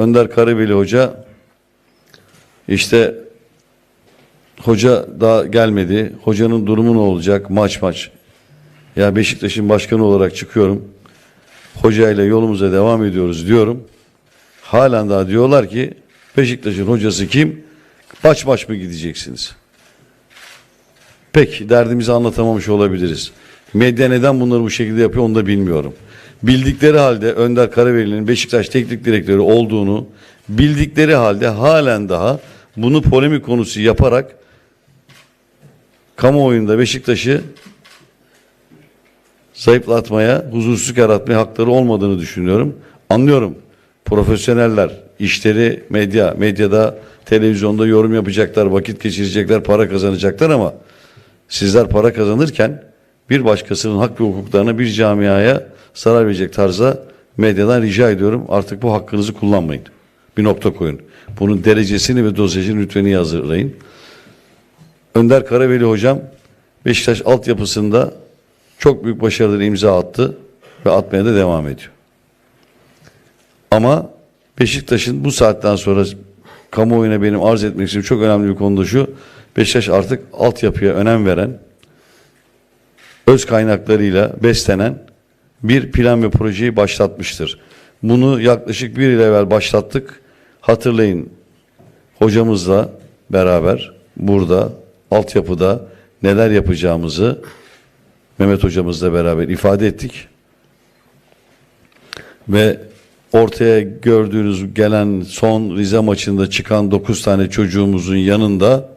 Önder Karabeli Hoca işte hoca daha gelmedi. Hocanın durumu ne olacak? Maç maç. Ya Beşiktaş'ın başkanı olarak çıkıyorum. Hocayla yolumuza devam ediyoruz diyorum. Halen daha diyorlar ki Beşiktaş'ın hocası kim? Maç maç mı gideceksiniz? Pek derdimizi anlatamamış olabiliriz. Medya neden bunları bu şekilde yapıyor onu da bilmiyorum. Bildikleri halde Önder Karaveli'nin Beşiktaş teknik direktörü olduğunu bildikleri halde halen daha bunu polemik konusu yaparak kamuoyunda Beşiktaş'ı zayıflatmaya, huzursuzluk yaratmaya hakları olmadığını düşünüyorum. Anlıyorum. Profesyoneller, işleri medya, medyada, televizyonda yorum yapacaklar, vakit geçirecekler, para kazanacaklar ama sizler para kazanırken bir başkasının hak ve hukuklarına bir camiaya zarar verecek tarzda medyadan rica ediyorum. Artık bu hakkınızı kullanmayın. Bir nokta koyun. Bunun derecesini ve dozajını lütfen hazırlayın. Önder Karaveli hocam Beşiktaş altyapısında çok büyük başarıları imza attı ve atmaya da devam ediyor. Ama Beşiktaş'ın bu saatten sonra kamuoyuna benim arz etmek istediğim çok önemli bir konu da şu. Beşiktaş artık altyapıya önem veren, öz kaynaklarıyla beslenen bir plan ve projeyi başlatmıştır. Bunu yaklaşık bir yıl evvel başlattık. Hatırlayın hocamızla beraber burada altyapıda neler yapacağımızı Mehmet hocamızla beraber ifade ettik. Ve ortaya gördüğünüz gelen son Rize maçında çıkan 9 tane çocuğumuzun yanında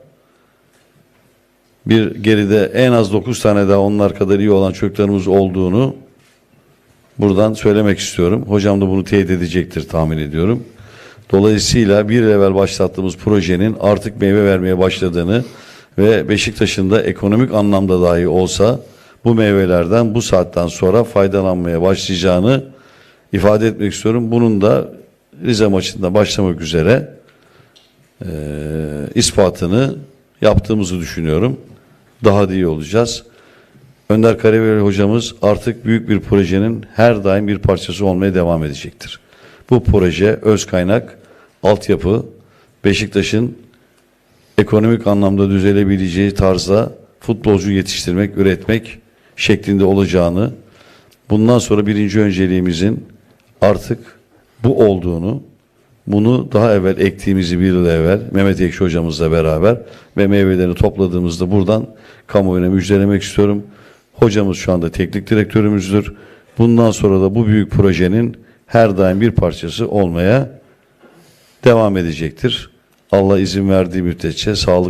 bir geride en az 9 tane daha onlar kadar iyi olan çocuklarımız olduğunu buradan söylemek istiyorum. Hocam da bunu teyit edecektir tahmin ediyorum. Dolayısıyla bir evvel başlattığımız projenin artık meyve vermeye başladığını ve Beşiktaş'ın da ekonomik anlamda dahi olsa bu meyvelerden bu saatten sonra faydalanmaya başlayacağını ifade etmek istiyorum. Bunun da Rize maçında başlamak üzere eee, ispatını yaptığımızı düşünüyorum. Daha da iyi olacağız. Önder Karayel hocamız artık büyük bir projenin her daim bir parçası olmaya devam edecektir. Bu proje öz kaynak, altyapı, Beşiktaş'ın ekonomik anlamda düzelebileceği tarzda futbolcu yetiştirmek, üretmek şeklinde olacağını, bundan sonra birinci önceliğimizin artık bu olduğunu, bunu daha evvel ektiğimizi bir yıl evvel Mehmet Ekşi hocamızla beraber ve meyvelerini topladığımızda buradan kamuoyuna müjdelemek istiyorum. Hocamız şu anda teknik direktörümüzdür. Bundan sonra da bu büyük projenin her daim bir parçası olmaya devam edecektir. Allah izin verdiği müddetçe sağlık